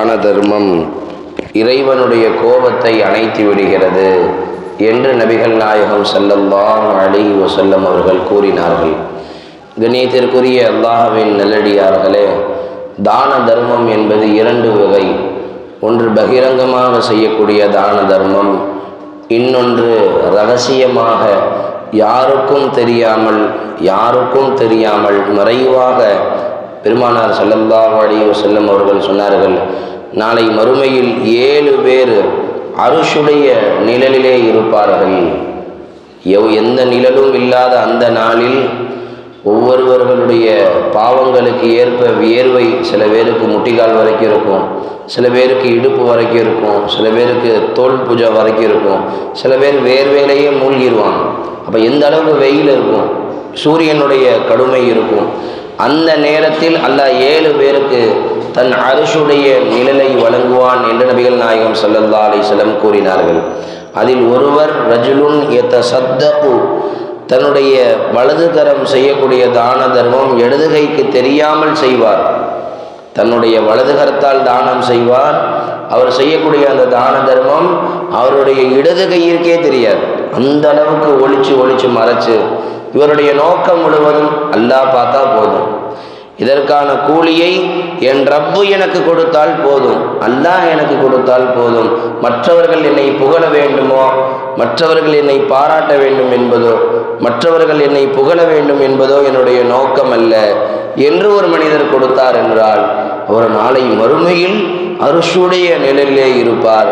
தான தர்மம் இறைவனுடைய கோபத்தை அணைத்து விடுகிறது என்று நபிகள் நாயகம் ஸல்லல்லாஹு அலி வசல்லம் அவர்கள் கூறினார்கள். கணியத்திற்குரிய அல்லாஹ்வின் நல்லடியார்களே தான தர்மம் என்பது இரண்டு வகை. ஒன்று பகிரங்கமாக செய்யக்கூடிய தான தர்மம் இன்னொன்று ரகசியமாக யாருக்கும் தெரியாமல் யாருக்கும் தெரியாமல் மறைவாக பெருமானார் ஸல்லல்லாஹு அலைஹி வஸல்லம் அவர்கள் சொன்னார்கள் நாளை மறுமையில் ஏழு பேர் அருஷுடைய நிழலிலே இருப்பார்கள். எவ் எந்த நிழலும் இல்லாத அந்த நாளில் ஒவ்வொருவர்களுடைய பாவங்களுக்கு ஏற்ப வியர்வை சில பேருக்கு முட்டிக்கால் வரைக்கும் இருக்கும் சில பேருக்கு இடுப்பு வரைக்கும் இருக்கும் சில பேருக்கு தோல் பூஜை வரைக்கும் இருக்கும் சில பேர் வேர்வேலையே மூழ்கிடுவாங்க அப்போ எந்த அளவுக்கு வெயில் இருக்கும்? சூரியனுடைய கடுமை இருக்கும். அந்த நேரத்தில் அல்லாஹ் ஏழு பேருக்கு தன் அரிசுடைய நிழலை வழங்குவான் என்று நபிகள் நாயகம் சல்லல்லா அலைஹி கூறினார்கள். அதில் ஒருவர் ரஜுலுன் எத்த சத்தகு தன்னுடைய வலது கரம் செய்யக்கூடிய தான தர்மம் இடதுகைக்கு தெரியாமல் செய்வார். தன்னுடைய வலது கரத்தால் தானம் செய்வார். அவர் செய்யக்கூடிய அந்த தான தர்மம் அவருடைய இடது கையிற்கே தெரியாது. அந்த அளவுக்கு ஒழிச்சு ஒழிச்சு மறைச்சு இவருடைய நோக்கம் முழுவதும் அல்லாஹ் பார்த்தா போதும். இதற்கான கூலியை என் ரப்பு எனக்கு கொடுத்தால் போதும். அல்லாஹ் எனக்கு கொடுத்தால் போதும். மற்றவர்கள் என்னை புகழ வேண்டுமோ? மற்றவர்கள் என்னை பாராட்ட வேண்டும் என்பதோ? மற்றவர்கள் என்னை புகழ வேண்டும் என்பதோ என்னுடைய நோக்கம் அல்ல. என்று ஒரு மனிதர் கொடுத்தார் என்றால் அவர் நாளை மறுமையில் அருஷுடைய நிழலிலே இருப்பார்.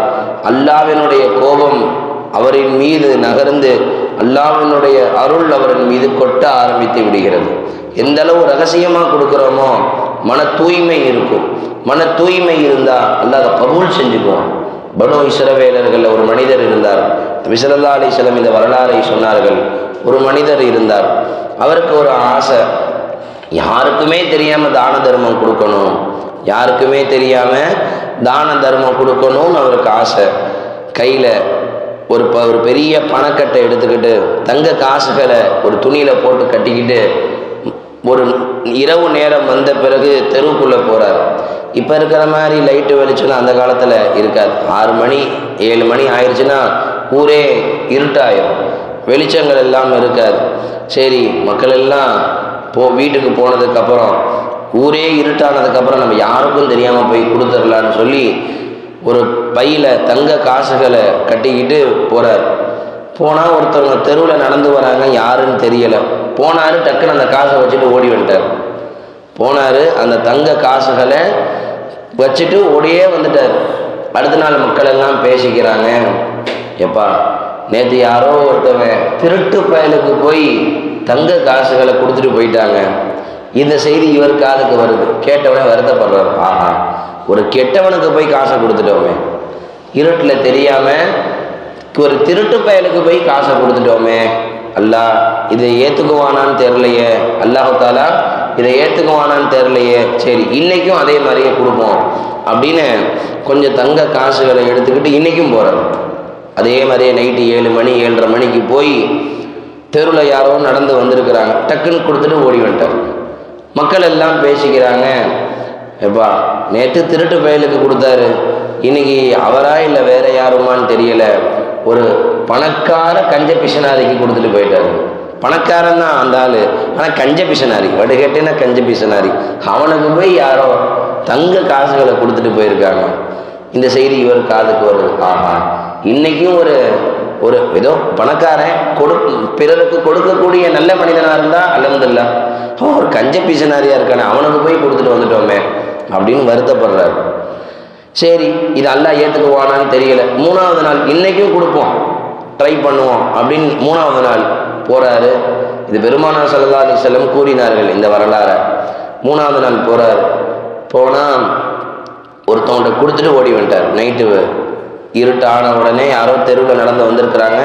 அல்லாவினுடைய கோபம் அவரின் மீது நகர்ந்து அல்லாவினுடைய அருள் அவரின் மீது கொட்ட ஆரம்பித்து விடுகிறது. எந்த அளவு ரகசியமாக கொடுக்குறோமோ மன தூய்மை இருக்கும். மன தூய்மை இருந்தால் அல்லாத அதை கபூல் செஞ்சுக்குவோம் பனு இஸ்ரவேலர்கள் ஒரு மனிதர் இருந்தார். விசலல்லா அலிஸ்லம் இந்த வரலாறை சொன்னார்கள். ஒரு மனிதர் இருந்தார். அவருக்கு ஒரு ஆசை யாருக்குமே தெரியாமல் தான தர்மம் கொடுக்கணும். யாருக்குமே தெரியாமல் தான தர்மம் கொடுக்கணும்னு அவருக்கு ஆசை. கையில் ஒரு ப ஒரு பெரிய பணக்கட்டை எடுத்துக்கிட்டு தங்க காசுகளை ஒரு துணியில் போட்டு கட்டிக்கிட்டு ஒரு இரவு நேரம் வந்த பிறகு தெருவுக்குள்ளே போகிறார் இப்போ இருக்கிற மாதிரி லைட்டு வெளிச்சம்லாம் அந்த காலத்தில் இருக்காது. ஆறு மணி ஏழு மணி ஆயிடுச்சுன்னா ஊரே இருட்டாயிரும். வெளிச்சங்கள் எல்லாம் இருக்காது. சரி மக்கள் எல்லாம் போ வீட்டுக்கு போனதுக்கப்புறம் ஊரே இருட்டானதுக்கப்புறம் நம்ம யாருக்கும் தெரியாமல் போய் கொடுத்துடலான்னு சொல்லி ஒரு பையில் தங்க காசுகளை கட்டிக்கிட்டு போகிறார் போனால் ஒருத்தவங்க தெருவில் நடந்து வராங்க யாருன்னு தெரியலை. போனார் டக்குன்னு அந்த காசை வச்சுட்டு ஓடி வந்துட்டார். போனார் அந்த தங்க காசுகளை வச்சுட்டு ஓடியே வந்துட்டார். அடுத்த நாள் மக்கள் எல்லாம் பேசிக்கிறாங்க எப்பா நேற்று யாரோ ஒருத்தவன் திருட்டு பயலுக்கு போய் தங்க காசுகளை கொடுத்துட்டு போயிட்டாங்க. இந்த செய்தி இவர் காதுக்கு வருது. கேட்டவனே வருத்தப்படுறார். ஆஹா ஒரு கெட்டவனுக்கு போய் காசை கொடுத்துட்டோமே. இருட்டில் தெரியாமல் ஒரு திருட்டு பயலுக்கு போய் காசை கொடுத்துட்டோமே. அல்லா இதை ஏற்றுக்குவானான்னு தெரிலையே அல்லாஹாலா இதை ஏற்றுக்குவானான்னு தெரிலையே சரி இன்றைக்கும் அதே மாதிரியே கொடுப்போம். அப்படின்னு கொஞ்சம் தங்க காசுகளை எடுத்துக்கிட்டு இன்றைக்கும் போகிறார் அதே மாதிரியே நைட்டு ஏழு மணி ஏழரை மணிக்கு போய் தெருவில் யாரோ நடந்து வந்திருக்கிறாங்க. டக்குன்னு கொடுத்துட்டு ஓடி வந்துட்டார். மக்கள் எல்லாம் பேசிக்கிறாங்க. எப்பா நேற்று திருட்டு பயலுக்கு கொடுத்தாரு. இன்னைக்கு அவரா இல்லை வேற யாருமான்னு தெரியல. ஒரு பணக்கார கஞ்ச பிசனாரிக்கு கொடுத்துட்டு போயிட்டாரு. பணக்காரன் தான் அந்த ஆள். ஆனால் கஞ்ச பிசனாரி வடுகட்டினா கஞ்ச பிசனாரி. அவனுக்கு போய் யாரோ தங்க காசுகளை கொடுத்துட்டு போயிருக்காங்க. இந்த செய்தி இவர் காதுக்கு வருது. ஆஹா. இன்னைக்கும் ஒரு ஒரு ஏதோ பணக்காரன் கொடு பிறருக்கு கொடுக்கக்கூடிய நல்ல மனிதனாக இருந்தால் அலமதுல்லா அவன் ஒரு கஞ்ச பிசனாரியாக இருக்கானே அவனுக்கு போய் கொடுத்துட்டு வந்துட்டோமே. அப்படின்னு வருத்தப்படுறாரு. சரி இது அல்லா ஏற்றுக்குவானான்னு தெரியல. மூணாவது நாள் இன்றைக்கும் கொடுப்போம். ட்ரை பண்ணுவோம் அப்படின்னு மூணாவது நாள் போகிறாரு இது பெருமானார் சல்லா அலி செல்லம் கூறினார்கள் இந்த வரலாறை. மூணாவது நாள் போகிறாரு போனால் ஒருத்தவங்கள்ட்ட கொடுத்துட்டு ஓடி வந்துட்டார். நைட்டு இருட்டு ஆன உடனே யாரோ தெருவில் நடந்து வந்திருக்கிறாங்க.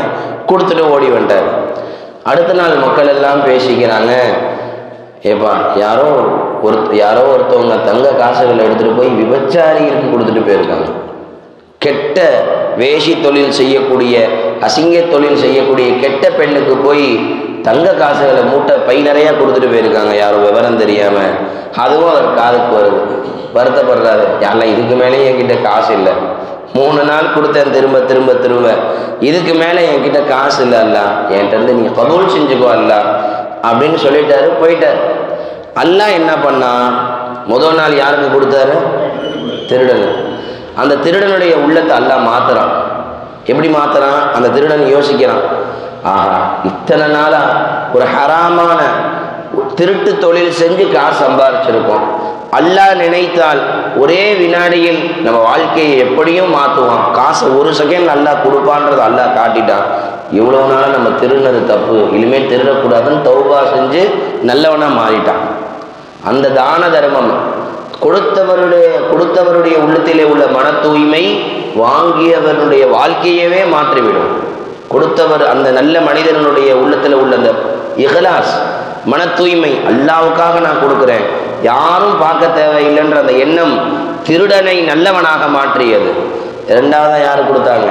கொடுத்துட்டு ஓடி வந்துட்டார். அடுத்த நாள் மக்கள் எல்லாம் பேசிக்கிறாங்க. ஏப்பா யாரோ ஒரு யாரோ ஒருத்தவங்க தங்க காசுகளை எடுத்துகிட்டு போய் விபச்சாரிகளுக்கு கொடுத்துட்டு போயிருக்காங்க. கெட்ட வேஷி தொழில் செய்யக்கூடிய அசிங்க தொழில் செய்யக்கூடிய கெட்ட பெண்ணுக்கு போய் தங்க காசுகளை மூட்டை பை நிறையா கொடுத்துட்டு போயிருக்காங்க. யாரும் விவரம் தெரியாமல் அதுவும் அவர் காதுக்கு வருது. வருத்தப்படுறாரு. யாரெல்லாம் இதுக்கு மேலே என்கிட்ட காசு இல்லை. மூணு நாள் கொடுத்தேன் திரும்ப திரும்ப திரும்ப. இதுக்கு மேலே என்கிட்ட காசு இல்லை அல்ல. என்கிட்ட இருந்து நீங்கள் கபூல் செஞ்சுக்கோ அல்ல. அப்படின்னு சொல்லிட்டாரு போயிட்டார். அல்லாஹ் என்ன பண்ணா? முதல் நாள் யாருக்கு கொடுத்தாரு? திருடன் அந்த திருடனுடைய உள்ளத்தை அல்லாஹ் மாத்துறான். எப்படி மாத்துறான்? அந்த திருடன் யோசிக்கிறான். ஆஹா இத்தனை நாளா ஒரு ஹராமான திருட்டு தொழில் செஞ்சு காசு சம்பாரிச்சிருக்கோம். அல்லாஹ் நினைத்தால் ஒரே வினாடியில் நம்ம வாழ்க்கையை எப்படியும் மாற்றுவான் காசை ஒரு செகண்ட் நல்லா கொடுப்பான்றது அல்லாஹ் காட்டிட்டான். இவ்வளோ நாள் நம்ம திருடினது தப்பு. இனிமேல் திருடக்கூடாதுன்னு தௌபா செஞ்சு நல்லவனாக மாறிட்டான். அந்த தான தர்மம் கொடுத்தவருடைய கொடுத்தவருடைய உள்ளத்திலே உள்ள மன தூய்மை வாங்கியவருடைய வாழ்க்கையவே மாற்றிவிடும். கொடுத்தவர் அந்த நல்ல மனிதனுடைய உள்ளத்தில் உள்ள அந்த இஹலாஸ் மன தூய்மை அல்லாவுக்காக நான் கொடுக்குறேன். யாரும் பார்க்க தேவையில்லைன்ற அந்த எண்ணம் திருடனை நல்லவனாக மாற்றியது. இரண்டாவதா யார் கொடுத்தாங்க?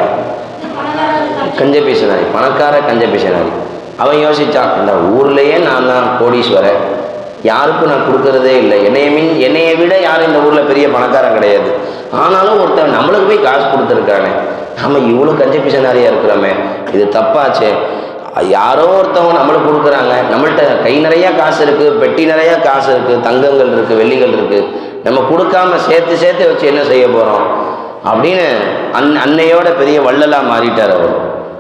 கஞ்ச பிசனாரி பணக்கார கஞ்ச பிசனாரி. அவன் யோசித்தான் இந்த ஊர்லேயே நான் தான் கோடீஸ்வரன். யாருக்கும் நான் கொடுக்கறதே இல்லை. என்னைய மீன் என்னைய விட யாரும் இந்த ஊரில் பெரிய பணக்காரன் கிடையாது. ஆனாலும் ஒருத்தன் நம்மளுக்கு போய் காசு கொடுத்துருக்கானே. நம்ம இவ்வளோ கஞ்ச நிறையா இருக்கிறோமே. இது தப்பாச்சே. யாரோ ஒருத்தவங்க நம்மளுக்கு கொடுக்குறாங்க. நம்மள்ட்ட கை நிறையா காசு இருக்குது பெட்டி நிறையா காசு இருக்குது தங்கங்கள் இருக்குது வெள்ளிகள் இருக்குது நம்ம கொடுக்காம சேர்த்து சேர்த்து வச்சு என்ன செய்ய போகிறோம் அப்படின்னு அன் அன்னையோட பெரிய வள்ளலாக மாறிட்டார் அவர்.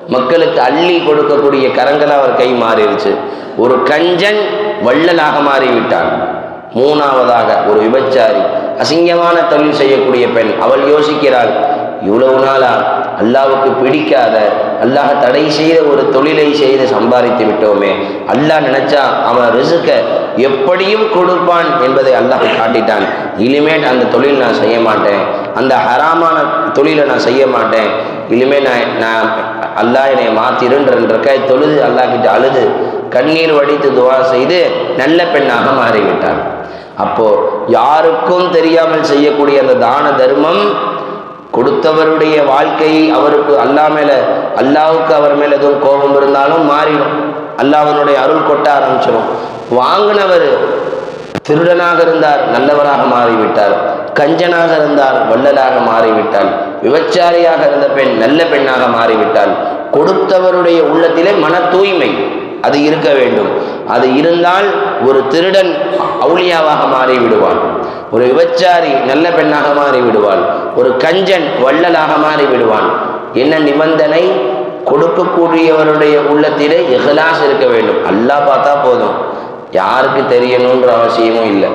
மக்களுக்கு அள்ளி கொடுக்கக்கூடிய கரங்களாக அவர் கை மாறிடுச்சு. ஒரு கஞ்சன் வள்ளலாக மாறிவிட்டான். மூணாவதாக ஒரு விபச்சாரி அசிங்கமான தொழில் செய்யக்கூடிய பெண் அவள் யோசிக்கிறாள் இவ்வளவு நாளா அல்லாவுக்கு பிடிக்காத அல்லாஹ் தடை செய்த ஒரு தொழிலை செய்து சம்பாதித்து விட்டோமே. அல்லாஹ் நினைச்சா அவன் ரிசுக்க எப்படியும் கொடுப்பான் என்பதை அல்லாஹ் காட்டிட்டான். இனிமேல் அந்த தொழில் நான் செய்ய மாட்டேன். அந்த ஹராமான தொழிலை நான் செய்ய மாட்டேன். இனிமேல் நான் நான் அல்லாஹ் என்னை மாத்திருன்றக்க தொழுது அல்லாஹ் கிட்ட அழுது கண்ணீர் வடித்து துவா செய்து நல்ல பெண்ணாக மாறிவிட்டார். அப்போ யாருக்கும் தெரியாமல் செய்யக்கூடிய அந்த தான தர்மம் கொடுத்தவருடைய வாழ்க்கையை அவருக்கு அல்லா மேல அல்லாவுக்கு அவர் மேல எதுவும் கோபம் இருந்தாலும் மாறிடும். அல்லாஹ்வினுடைய அருள் கொட்ட ஆரம்பிச்சிடும். வாங்கினவர் திருடனாக இருந்தார் நல்லவராக மாறிவிட்டார். கஞ்சனாக இருந்தார் வள்ளலாக மாறிவிட்டார். விபச்சாரியாக இருந்த பெண் நல்ல பெண்ணாக மாறிவிட்டால் கொடுத்தவருடைய உள்ளத்திலே மன தூய்மை அது இருக்க வேண்டும். அது இருந்தால் ஒரு திருடன் அவுளியாவாக மாறி விடுவான் ஒரு விபச்சாரி நல்ல பெண்ணாக மாறி விடுவாள் ஒரு கஞ்சன் வள்ளலாக மாறி விடுவான் என்ன நிபந்தனை? கொடுக்கக்கூடியவருடைய உள்ளத்திலே இஹ்லாஸ் இருக்க வேண்டும். அல்லாஹ் பார்த்தா போதும். யாருக்கு தெரியணுன்ற அவசியமும் இல்லை.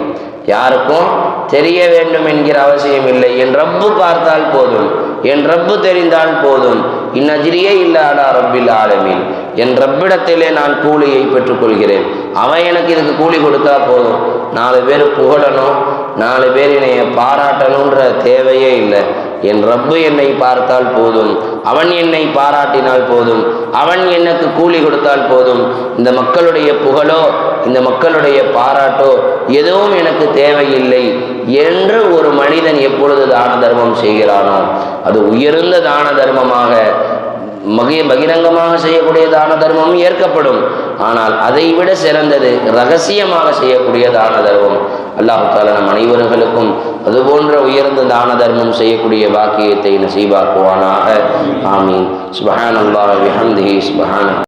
யாருக்கும் தெரிய வேண்டும் என்கிற அவசியம் இல்லை. என் ரப்பு பார்த்தால் போதும். என் ரப்பு தெரிந்தால் போதும். இந்நஜிரியே இல்லாடா ரப்பில் ஆலமீன். என் ரப்பிடத்திலே நான் கூலியை பெற்றுக்கொள்கிறேன். அவன் எனக்கு இதுக்கு கூலி கொடுத்தா போதும். நாலு பேர் புகழணும். நாலு பேர் என்னை பாராட்டணுன்ற தேவையே இல்லை. என் ரப்பு என்னை பார்த்தால் போதும். அவன் என்னை பாராட்டினால் போதும். அவன் எனக்கு கூலி கொடுத்தால் போதும். இந்த மக்களுடைய புகழோ இந்த மக்களுடைய பாராட்டோ எதுவும் எனக்கு தேவையில்லை என்று ஒரு மனிதன் எப்பொழுது தான தர்மம் செய்கிறானோ அது உயர்ந்த தான தர்மமாக மகி பகிரங்கமாக செய்யக்கூடிய தான தர்மமும் ஏற்கப்படும். ஆனால் அதை விட சிறந்தது ரகசியமாக செய்யக்கூடிய தான தர்மம். அல்லாஹால நம் அனைவர்களுக்கும் அதுபோன்ற உயர்ந்த தான தர்மம் செய்யக்கூடிய பாக்கியத்தை நசீபாக்குவானாக. ஆமீன். சுபஹான் அல்லாஹ் விஹம்திஹி. சுபஹான